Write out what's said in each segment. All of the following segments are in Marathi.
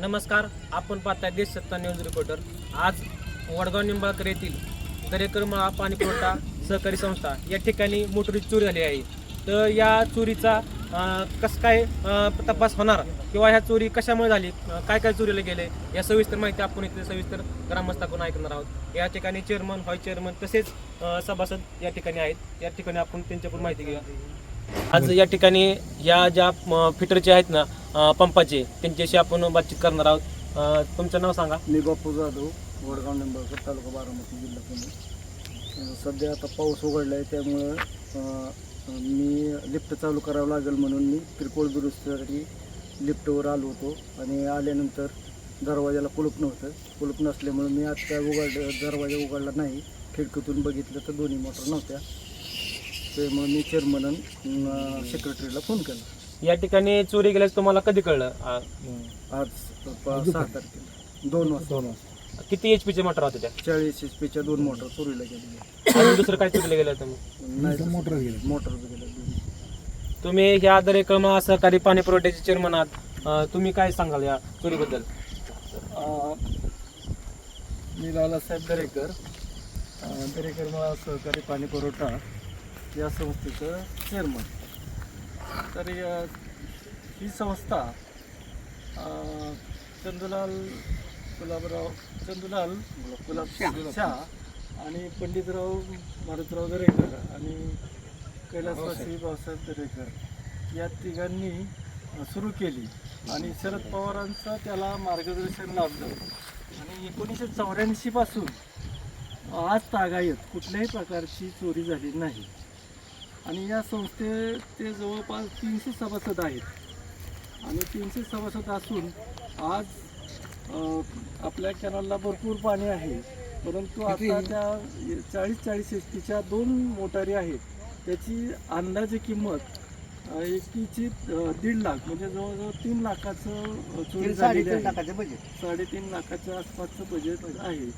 नमस्कार आपण पाहताय देश सत्ता न्यूज रिपोर्टर आज वडगाव निंबाळकर येथील दरेकर मळा पाणी पुरवठा सहकारी संस्था या ठिकाणी मोटरी चोरी झाली आहे. तर या चोरीचा कसं काय तपास होणार किंवा ह्या चोरी कशामुळे झाली काय काय चोरीला गेले या सविस्तर माहिती आपण इथे सविस्तर ग्रामस्थाकडून ऐकणार आहोत. या ठिकाणी चेअरमन व्हाईस चेअरमन तसेच सभासद या ठिकाणी आहेत. या ठिकाणी आपण त्यांच्याकडून माहिती घेऊया. आज या ठिकाणी या ज्या फिटरच्या फिटरचे आहेत ना अ, पंपाचे. त्यांच्याशी आपण बातचीत करणार आहोत. अ, तुमचं नाव सांगा. मी बापू जाधव वडगाव निंबाळकर तालुका बारामती जिल्हा पुणे. अं, सध्या आता पाऊस उघडला आहे त्यामुळं अं, मी लिफ्ट चालू करावं लागेल म्हणून मी किरकोळ दुरुस्तीसाठी लिफ्टवर आलो होतो. आणि आल्यानंतर दरवाजाला कुलूप नव्हतं. कुलूप नसल्यामुळे मी आत्ता काय उघड दरवाजा उघडला नाही. खिडकीतून बघितलं तर दोन्ही मोटर नव्हत्या. त्यामुळे मी चेअरमन सेक्रेटरीला फोन केला. या ठिकाणी चोरी गेल्याचं तुम्हाला कधी कळलं? अ, आज प- सहा तारखेला. दोन वाजता. किती एच पीचे मोटर होते त्या? चाळीस एच पीच्या दोन मोटर चोरीला गेलेल्या आणि दुसरं काय चोरीला गेलं तुम्ही नाही मोटर गेले. मोटर गेले. तुम्ही ह्या दरेकमा सहकारी पाणी पुरवठ्याचे चेअरमन आहात. अ, तुम्ही काय सांगाल या चोरीबद्दल? मी लालासाहेब दरेकर. अं, दरेकर मला सहकारी पाणी पुरवठा या संस्थेचं चेअरमन तर ही संस्था चंदुलाल गुलाबराव चंदुलाल गुलाब शाह आणि पंडितराव मारुतराव दरेकर आणि कैलासवासी भाऊसाहेब. दरेकर या तिघांनी सुरू केली आणि शरद पवारांचं त्याला मार्गदर्शन लाभलं. आणि एकोणीसशे चौऱ्याऐंशी पासून आज तागायत कुठल्याही प्रकारची चोरी झाली नाही. आणि या संस्थेत ते जवळपास तीनशे सभासद आहेत. आणि तीनशे सभासद असून आज आपल्या कॅनलला भरपूर पाणी आहे. परंतु आता त्या चाळीस चाळीस एस टीच्या दोन मोटारी आहेत. त्याची अंदाजे किंमत एकीची दीड लाख म्हणजे जवळजवळ तीन लाखाचं चोरी झालेली आहे. साडेतीन लाखाच्या आसपासचं बजेट आहे.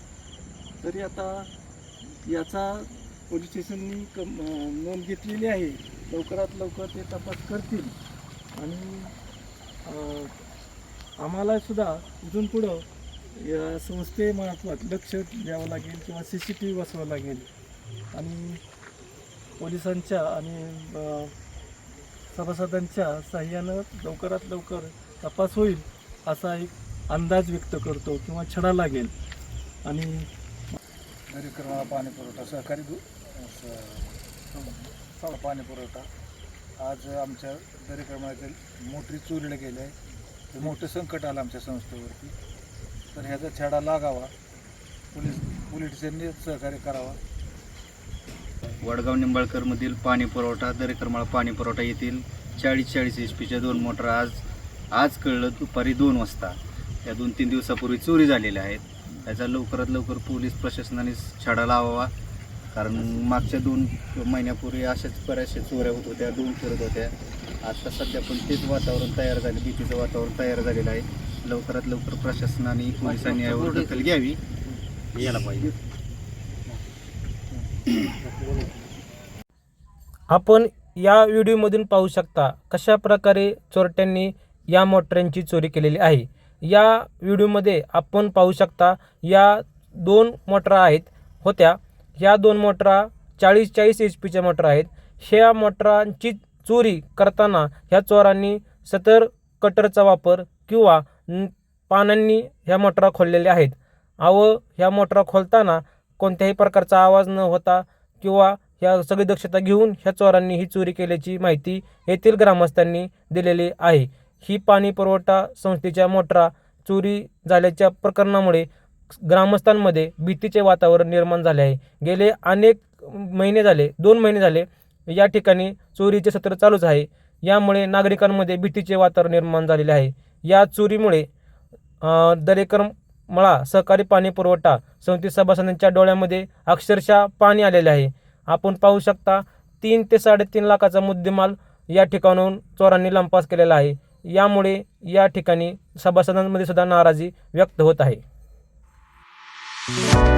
तरी आता याचा पोलीस स्टेशननी कम नोंद घेतलेली आहे. लवकरात लवकर ते तपास करतील. आणि आम्हालासुद्धा इथून पुढं या संस्थेमार्फत लक्ष द्यावं लागेल किंवा सी सी टी व्ही बसवावं लागेल. आणि पोलिसांच्या आणि सभासदांच्या सहाय्यानं लवकरात लवकर तपास होईल असा एक अंदाज व्यक्त करतो किंवा छडा लागेल. आणि कार्यक्रमाला पाणी पुरवठा सहकारी दु पाणी पुरवठा. आज आमच्या दरीक्रमातील मोटरी चोरीला गेले आहे. हे मोठं संकट आलं आमच्या संस्थेवरती. तर ह्याचा छडा लागावा. पोलीस पोलिसांनी सहकार्य करावा. वडगाव निंबाळकरमधील पाणी पुरवठा दरेकरमाळा पाणी पुरवठा येथील चाळीस चाळीस एच पीच्या दोन मोटर आज आज कळलं दुपारी दोन वाजता. या दोन तीन दिवसापूर्वी चोरी झालेल्या आहेत. त्याचा लवकरात लवकर पोलीस प्रशासनाने छडा लावावा. कारण मागच्या दोन महिन्यापूर्वी अशाच बऱ्याचशा चोऱ्या होत होत्या दोन फिरत होत्या. आता सध्या पण तेच वातावरण तयार झाले भीतीचं वातावरण तयार झालेलं आहे. लवकरात लवकर प्रशासनाने पोलिसांनी यावर दखल घ्यावी. यायला पाहिजे. आपण या व्हिडिओमधून पाहू शकता कशा प्रकारे चोरट्यांनी या मोटरांची चोरी केलेली आहे. या व्हिडिओमध्ये आपण पाहू शकता या दोन मोटरा आहेत होत्या. ह्या दोन मोटरा चाळीस चाळीस एच पीच्या मोटर आहेत. ह्या मोटरांची चोरी करताना ह्या चोरांनी सतर कटरचा वापर किंवा पानांनी ह्या मोटरा खोललेल्या आहेत. व ह्या मोटरा खोलताना कोणत्याही प्रकारचा आवाज न होता किंवा ह्या सगळी दक्षता घेऊन ह्या चोरांनी ही चोरी केल्याची माहिती येथील ग्रामस्थांनी दिलेली आहे. ही पाणी पुरवठा संस्थेच्या मोटरा चोरी झाल्याच्या प्रकरणामुळे ग्रामस्थांमध्ये भीतीचे वातावरण निर्माण झाले आहे. गेले अनेक महिने झाले दोन महिने झाले या ठिकाणी चोरीचे सत्र चालूच आहे. यामुळे नागरिकांमध्ये भीतीचे वातावरण निर्माण झालेले आहे. या चोरीमुळे दरेकर मळा सहकारी पाणी पुरवठा संस्थेत सभासदांच्या डोळ्यामध्ये अक्षरशः पाणी आलेले आहे. आपण पाहू शकता तीन ते साडेतीन लाखाचा मुद्देमाल या ठिकाणाहून चोरांनी लंपास केलेला आहे. यामुळे या ठिकाणी सभासदांमध्ये सुद्धा नाराजी व्यक्त होत आहे. Thank you.